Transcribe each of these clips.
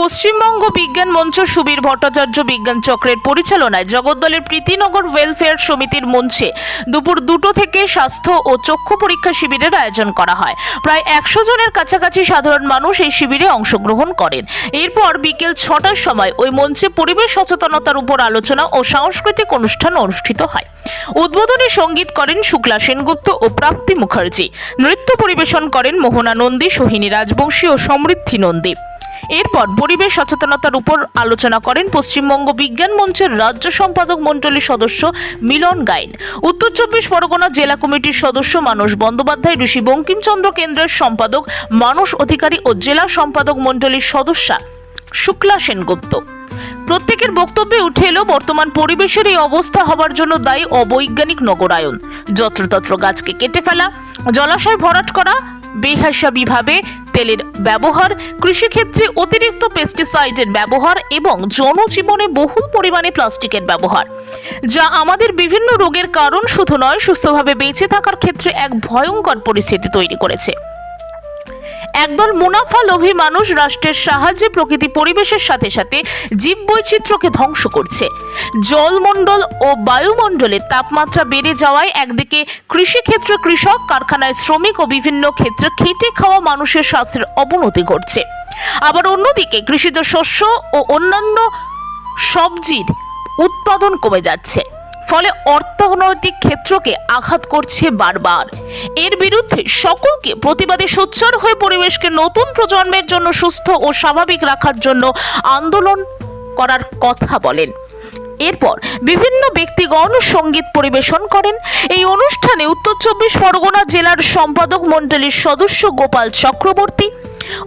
পশ্চিমবঙ্গ বিজ্ঞান মঞ্চ সুবীর ভট্টাচার্য বিজ্ঞান চক্রের পরিচালনায় জগদ্দলের প্রীতিনগর ওয়েলফেয়ার সমিতির মঞ্চে দুপুর দুটো থেকে স্বাস্থ্য ও চক্ষু পরীক্ষা শিবিরের আয়োজন করা হয়। প্রায় একশো জনের কাছাকাছি সাধারণ মানুষ এই শিবিরে অংশগ্রহণ করেন। এরপর বিকেল ছটার সময় ওই মঞ্চে পরিবেশ সচেতনতার উপর আলোচনা ও সাংস্কৃতিক অনুষ্ঠান অনুষ্ঠিত হয়। উদ্বোধনী সংগীত করেন শুক্লা সেনগুপ্ত ও প্রাপ্তি মুখার্জি। নৃত্য পরিবেশন করেন মোহনা নন্দী সোহিনী রাজবংশী ও সমৃদ্ধি নন্দী। এরপর পরিবেশ সচেতনতার উপর আলোচনা করেন পশ্চিমবঙ্গ বিজ্ঞান মঞ্চের রাজ্য সম্পাদক মণ্ডলীর সদস্য মিলন গাইন। উত্তর চব্বিশ পরগনা জেলা কমিটির সদস্য মানুষ বন্দ্যোপাধ্যায়, ঋষি বঙ্কিমচন্দ্র কেন্দ্রের সম্পাদক মানুষ অধিকারী ও জেলা সম্পাদক মণ্ডলীর সদস্যা শুক্লা সেনগুপ্ত। প্রত্যেকের বক্তব্যে উঠে এলো বর্তমান পরিবেশের এই অবস্থা হবার জন্য দায়ী অবৈজ্ঞানিক নগরায়ন। যত্রতত্র গাছকে কেটে ফেলা, জলাশয় ভরাট করা বেহাসাবিভাবে তেলের ব্যবহার, কৃষিক্ষেত্রে অতিরিক্ত পেস্টিসাইডের ব্যবহার এবং জনজীবনে বহুল পরিমাণে প্লাস্টিকের ব্যবহার। যা আমাদের বিভিন্ন রোগের কারণ শুধু নয়, সুস্থভাবে বেঁচে থাকার ক্ষেত্রে এক ভয়ঙ্কর পরিস্থিতি তৈরি করেছে। একদল মুনাফা লোভী মানুষ রাষ্ট্রের সাহায্যে প্রকৃতি পরিবেশের সাথে সাথে জীববৈচিত্র্যকে ধ্বংস করছে। জলমণ্ডল ও বায়ুমণ্ডলের তাপমাত্রা বেড়ে যাওয়ায় একদিকে কৃষিক্ষেত্রে কৃষক, কারখানায় শ্রমিক ও বিভিন্ন ক্ষেত্রে খেটে খাওয়া মানুষের স্বাস্থ্যের অবনতি ঘটছে। আবার অন্যদিকে কৃষিজ শস্য ও অন্যান্য সবজির উৎপাদন কমে যাচ্ছে। ফলে অর্থনৈতিক ক্ষেত্রকে আঘাত করছে বারবার। এর বিরুদ্ধে সকলকে প্রতিবাদে সোচ্চার হয়ে পরিবেশকে নতুন প্রজন্মের জন্য সুস্থ ও স্বাভাবিক রাখার জন্য আন্দোলন করার কথা বলেন। এরপর বিভিন্ন ব্যক্তিগণ সংগীত পরিবেশন করেন। এই অনুষ্ঠানে উত্তর চব্বিশ পরগনা জেলার সম্পাদক মণ্ডলীর সদস্য গোপাল চক্রবর্তী,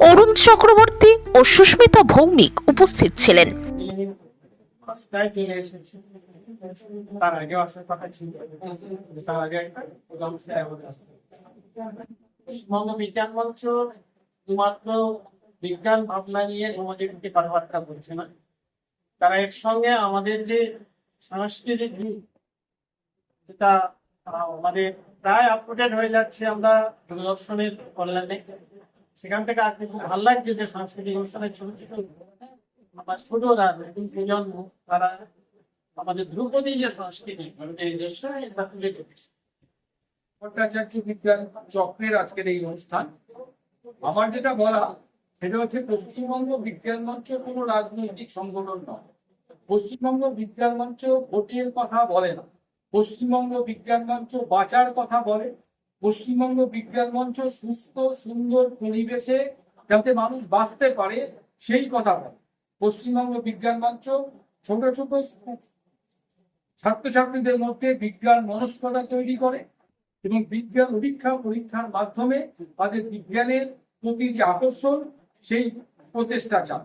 অরুণ চক্রবর্তী ও সুস্মিতা ভৌমিক উপস্থিত ছিলেন। তার আগে আসার কথা ছিল। তার আগে একটা বিজ্ঞান মঞ্চ শুধুমাত্র বিজ্ঞান ভাবনা নিয়ে সমাজের কথাবার্তা বলছে না। তারা এর সঙ্গে আমাদের যে সাংস্কৃতিক যেটা আমাদের প্রায় আপডেট হয়ে যাচ্ছে আমরা দূরদর্শনের কল্যাণে। সেখান থেকে আজকে খুব ভালো লাগছে যে সাংস্কৃতিক অনুষ্ঠানে ছোট ছোট আমার ছোটরা প্রজন্ম, তারা আমাদের ধ্রুপদী যে সংস্কৃতি ভারতের নিজস্ব এটা তুলে ধরেছে। ভট্টাচার্য বিজ্ঞান চক্রের আজকের এই অনুষ্ঠান। আমার যেটা বলা, সেটা হচ্ছে পশ্চিমবঙ্গ বিজ্ঞান মঞ্চ রাজনৈতিক সংগঠন নয়। পশ্চিমবঙ্গ বিজ্ঞান মঞ্চ ভোটের কথা বলে না। পশ্চিমবঙ্গ বিজ্ঞান মঞ্চ বাঁচার কথা বলে। পশ্চিমবঙ্গ বিজ্ঞান মঞ্চ সুস্থ, সুন্দর পরিবেশে যাতে মানুষ বাঁচতে পারে, সেই কথা বলে। পশ্চিমবঙ্গ বিজ্ঞান মঞ্চ ছোট ছোট ছাত্রছাত্রীদের মধ্যে বিজ্ঞান মনস্কতা তৈরি করে এবং বিজ্ঞান পরীক্ষা পরীক্ষার মাধ্যমে তাদের বিজ্ঞানের প্রতি যে আকর্ষণ, সেই প্রচেষ্টা চান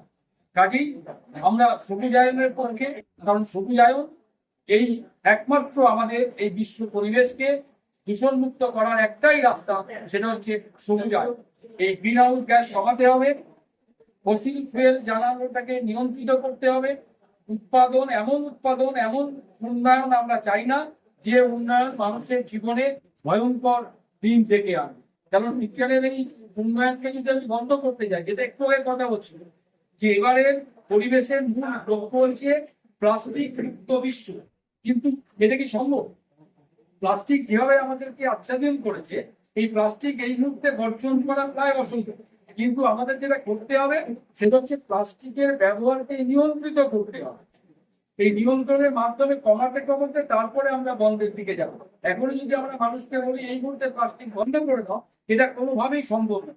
কাজেই আমরা সবুজায়নের পক্ষে, কারণ সবুজায়ন এই একমাত্র আমাদের এই বিশ্ব পরিবেশকে দূষণ মুক্ত করার একটাই রাস্তা, সেটা হচ্ছে সবুজায়ন এই গ্রিন হাউস গ্যাস কমাতে হবে, ফসিল ফুয়েল জ্বালানোটাকে নিয়ন্ত্রিত করতে হবে উৎপাদন, এমন উৎপাদন, এমন উন্নয়ন আমরা চাই না যে উন্নয়ন মানুষের জীবনে ভয়ঙ্কর দিন থেকে আনবে কারণ বিজ্ঞানের এই উন্নয়নকে যদি আমি বন্ধ করতে যাই, যেটা একটু আগে কথা হচ্ছিল যে এবারের পরিবেশের মূল লক্ষ্য হচ্ছে প্লাস্টিক মুক্ত বিশ্ব। কিন্তু এটা কি সম্ভব? প্লাস্টিক যেভাবে আমাদেরকে আচ্ছাদন করেছে, এই প্লাস্টিক এই মুহূর্তে বর্জন করা প্রায় অসম্ভব। কিন্তু আমাদের যেটা করতে হবে, সেটা হচ্ছে প্লাস্টিকের ব্যবহারকে নিয়ন্ত্রিত করতে হবে। এই নিয়ন্ত্রণের মাধ্যমে কমাতে কমাতে তারপরে আমরা বন্ধের দিকে যাব। এখনও যদি আমরা মানুষকে বলি, এই মুহূর্তে প্লাস্টিক বন্ধ করে দাও, এটা কোনোভাবেই সম্ভব না।